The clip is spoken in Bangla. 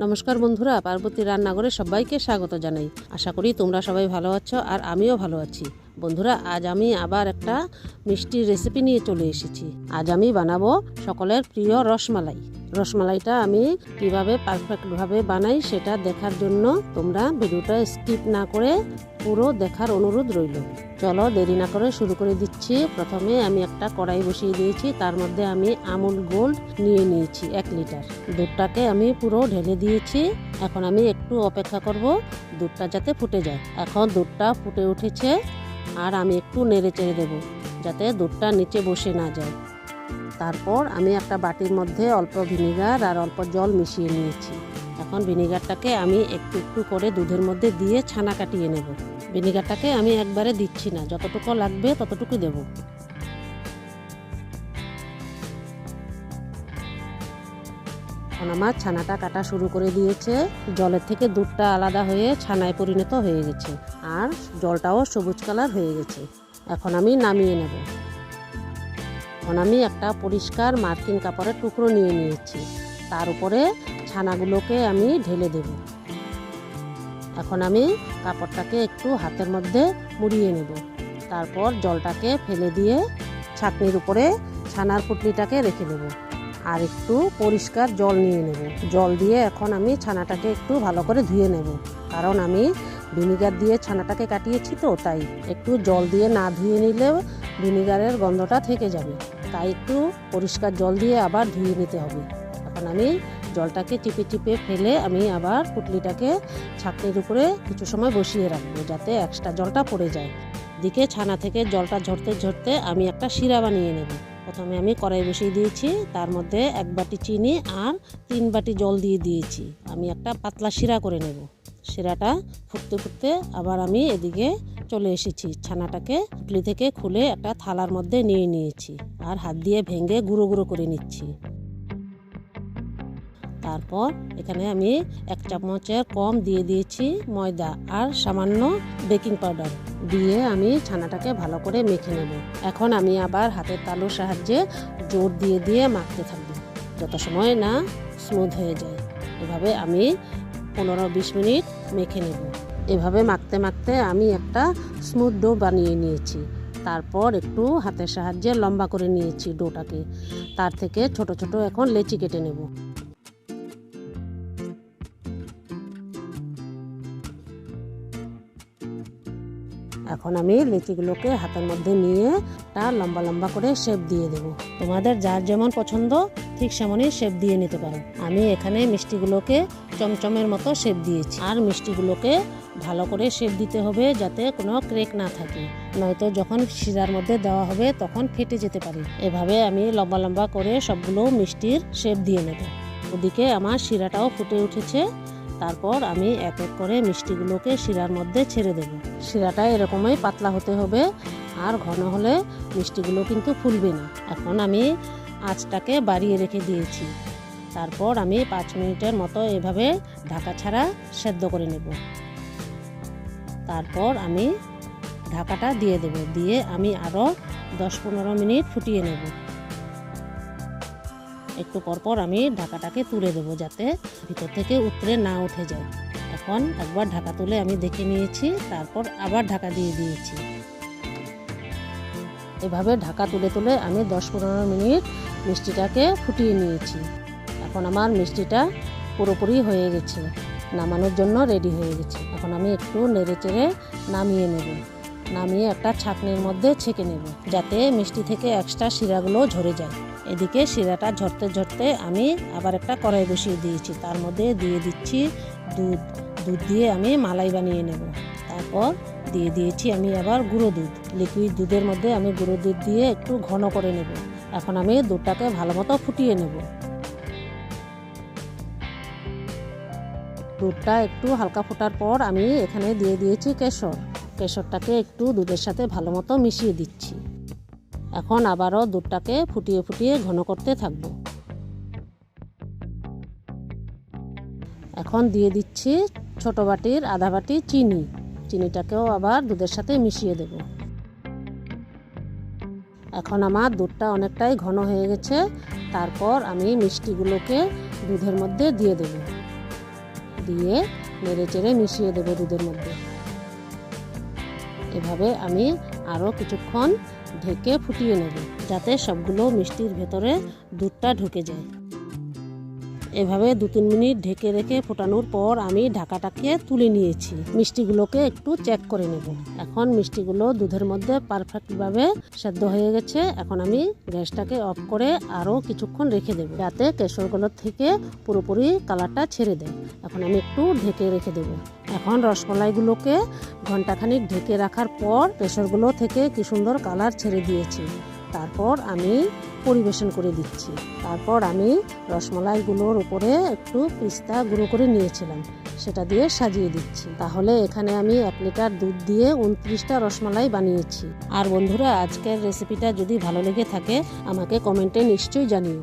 নমস্কার বন্ধুরা, পার্বতী রান্নাঘরে সবাইকে স্বাগত জানাই। আশা করি তোমরা সবাই ভালো আছো আর আমিও ভালো আছি। বন্ধুরা, আজ আমি আবার একটা মিষ্টির রেসিপি নিয়ে চলে এসেছি। আজ আমি বানাবো সকলের প্রিয় রসমালাই। রসমালাইটা আমি কীভাবে পারফেক্টভাবে বানাই সেটা দেখার জন্য তোমরা ভিডিওটা স্কিপ না করে পুরো দেখার অনুরোধ রইল। চলো দেরি না করে শুরু করে দিচ্ছি। প্রথমে আমি একটা কড়াই বসিয়ে দিয়েছি। তার মধ্যে আমি আমুল গোল্ড নিয়ে নিয়েছি এক লিটার। দুধটাকে আমি পুরো ঢেলে দিয়েছি। এখন আমি একটু অপেক্ষা করব দুধটা যাতে ফুটে যায়। এখন দুধটা ফুটে উঠেছে। আর আমি একটু নেড়ে চেড়ে দেবো, যাতে দুধটা নিচে বসে না যায়। তারপর আমি একটা বাটির মধ্যে অল্প ভিনিগার আর অল্প জল মিশিয়ে নিয়েছি। এখন ভিনিগারটাকে আমি একটু একটু করে দুধের মধ্যে দিয়ে ছানা কাটিয়ে নেব। ভিনিগারটাকে আমি একবারে দিচ্ছি না, যতটুকু লাগবে ততটুকু দেব। এখন আমার ছানাটা কাটা শুরু করে দিয়েছে। জলের থেকে দুধটা আলাদা হয়ে ছানায় পরিণত হয়ে গেছে। আর জলটাও সবুজ কালার হয়ে গেছে। এখন আমি নামিয়ে নেব। এখন আমি একটা পরিষ্কার মার্কিন কাপড়ের টুকরো নিয়ে নিয়েছি। তার উপরে ছানাগুলোকে আমি ঢেলে দেব। এখন আমি কাপড়টাকে একটু হাতের মধ্যে মুড়িয়ে নেব। তারপর জলটাকে ফেলে দিয়ে ছাকনির উপরে ছানার পুটলিটাকে রেখে দেব। আর একটু পরিষ্কার জল নিয়ে নেব। জল দিয়ে এখন আমি ছানাটাকে একটু ভালো করে ধুয়ে নেব। কারণ আমি ভিনিগার দিয়ে ছানাটাকে কাটিয়েছি তো, তাই একটু জল দিয়ে না ধুয়ে নিলেও ভিনিগারের গন্ধটা থেকে যাবে। তাই একটু পরিষ্কার জল দিয়ে আবার ধুয়ে নিতে হবে। এখন আমি জলটাকে টিপে টিপে ফেলে আমি আবার পুটলিটাকে ছাকনির উপরে কিছু সময় বসিয়ে রাখব যাতে এক্সট্রা জলটা পড়ে যায়। দিকে ছানা থেকে জলটা ঝরতে ঝরতে আমি একটা শিরা বানিয়ে নেব। প্রথমে আমি কড়াই বসিয়ে দিয়েছি, তার মধ্যে এক বাটি চিনি আর তিন বাটি জল দিয়ে দিয়েছি। আমি একটা পাতলা শিরা করে নেব। শিরাটা ফুটতে ফুটতে আবার আমি এদিকে চলে এসেছি। ছানাটাকে পুটলি থেকে খুলে একটা থালার মধ্যে নিয়ে নিয়েছি আর হাত দিয়ে ভেঙে গুঁড়ো গুঁড়ো করে নিচ্ছি। তারপর এখানে আমি এক চামচের কম দিয়ে দিয়েছি ময়দা আর সামান্য বেকিং পাউডার। দিয়ে আমি ছানাটাকে ভালো করে মেখে নেব। এখন আমি আবার হাতের তালুর সাহায্যে জোর দিয়ে দিয়ে মাখতে থাকব। যত সময় না স্মুথ হয়ে যায়। এভাবে আমি পনেরো বিশ মিনিট মেখে নেব। এভাবে মাখতে মাখতে আমি একটা স্মুথ ডো বানিয়ে নিয়েছি। তারপর একটু হাতের সাহায্যে লম্বা করে নিয়েছি ডোটাকে তার থেকে ছোট ছোট এখন লেচি কেটে নেব। এখন আমি লিচিগুলোকে হাতের মধ্যে নিয়ে তা লম্বা লম্বা করে শেপ দিয়ে দেব। তোমাদের যার যেমন পছন্দ, ঠিক সেমনই শেপ দিয়ে নিতে পারো। আমি এখানে মিষ্টিগুলোকে চমচমের মতো শেপ দিয়েছি। আর মিষ্টিগুলোকে ভালো করে শেপ দিতে হবে যাতে কোনো ক্রেক না থাকে। নয়তো যখন শিরার মধ্যে দেওয়া হবে তখন ফেটে যেতে পারে। এভাবে আমি লম্বা লম্বা করে সবগুলো মিষ্টির শেপ দিয়ে নেব। ওদিকে আমার শিরাটাও ফুটে উঠেছে। তারপর আমি এক এক করে মিষ্টিগুলোকে শিরার মধ্যে ছেড়ে দেব। শিরাটা এরকমই পাতলা হতে হবে আর ঘন হলে মিষ্টিগুলো কিন্তু ফুলবে না। এখন আমি আঁচটাকে বাড়িয়ে রেখে দিয়েছি। তারপর আমি পাঁচ মিনিটের মতো এভাবে ঢাকা ছাড়া সেদ্ধ করে নেব। তারপর আমি ঢাকাটা দিয়ে দেব। দিয়ে আমি আরও দশ পনেরো মিনিট ফুটিয়ে নেব। একটু পরপর আমি ঢাকাটাকে তুলে দেবো যাতে ভিতর থেকে উতরে না উঠে যায়। এখন একবার ঢাকা তুলে আমি দেখে নিয়েছি, তারপর আবার ঢাকা দিয়ে দিয়েছি। এভাবে ঢাকা তুলে তুলে আমি দশ পনেরো মিনিট মিষ্টিটাকে ফুটিয়ে নিয়েছি। এখন আমার মিষ্টিটা পুরোপুরি হয়ে গেছে, নামানোর জন্য রেডি হয়ে গেছে। এখন আমি একটু নেড়ে চেড়ে নামিয়ে নেব। নামিয়ে একটা ছাঁকনির মধ্যে ছেঁকে নেব, যাতে মিষ্টি থেকে এক্সট্রা শিরাগুলো ঝরে যায়। এদিকে শিরাটা ঝরতে ঝরতে আমি আবার একটা কড়াই বসিয়ে দিয়েছি, তার মধ্যে দিয়ে দিচ্ছি দুধ। দুধ দিয়ে আমি মালাই বানিয়ে নেব। তারপর দিয়ে দিয়েছি আমি আবার গুঁড়ো দুধ। লিকুইড দুধের মধ্যে আমি গুঁড়ো দুধ দিয়ে একটু ঘন করে নেব। এখন আমি দুধটাকে ভালো মতো ফুটিয়ে নেব। দুধটা একটু হালকা ফোটার পর আমি এখানে দিয়ে দিয়েছি কেশর। কেশরটাকে একটু দুধের সাথে ভালো মতো মিশিয়ে দিচ্ছি। এখন আবারও দুধটাকে ফুটিয়ে ফুটিয়ে ঘন করতে থাকব। এখন দিয়ে দিচ্ছি ছোট বাটির আধা বাটি চিনি। চিনিটাকেও আবার দুধের সাথে মিশিয়ে দেব। এখন আমার দুধটা অনেকটাই ঘন হয়ে গেছে। তারপর আমি মিষ্টিগুলোকে দুধের মধ্যে দিয়ে দেব। দিয়ে নেড়ে চেড়ে মিশিয়ে দেবো দুধের মধ্যে। এভাবে আমি আরও কিছুক্ষণ ঢেকে ফুটিয়ে নেব, যাতে সবগুলো মিষ্টির ভেতরে দুধটা ঢুকে যায়। এভাবে দু তিন মিনিট ঢেকে রেখে ফোটানোর পর আমি ঢাকাটাকে তুলে নিয়েছি। মিষ্টিগুলোকে একটু চেক করে নেব। এখন মিষ্টিগুলো দুধের মধ্যে পারফেক্টভাবে সেদ্ধ হয়ে গেছে। এখন আমি গ্যাসটাকে অফ করে আরও কিছুক্ষণ রেখে দেবো, যাতে কেশরগুলোর থেকে পুরোপুরি কালারটা ছেড়ে দেয়। এখন আমি একটু ঢেকে রেখে দেবো। এখন রসমালাইগুলোকে ঘন্টাখানিক ঢেকে রাখার পর কেশরগুলো থেকে কি সুন্দর কালার ছেড়ে দিয়েছি। তারপর আমি পরিবেশন করে দিচ্ছি। তারপর আমি রসমালাইগুলোর উপরে একটু পিস্তা গুঁড়ো করে নিয়েছিলাম। সেটা দিয়ে সাজিয়ে দিচ্ছি। তাহলে এখানে আমি এক লিটার দুধ দিয়ে উনত্রিশটা রসমালাই বানিয়েছি। আর বন্ধুরা, আজকের রেসিপিটা যদি ভালো লেগে থাকে, আমাকে কমেন্টে নিশ্চয়ই জানিও।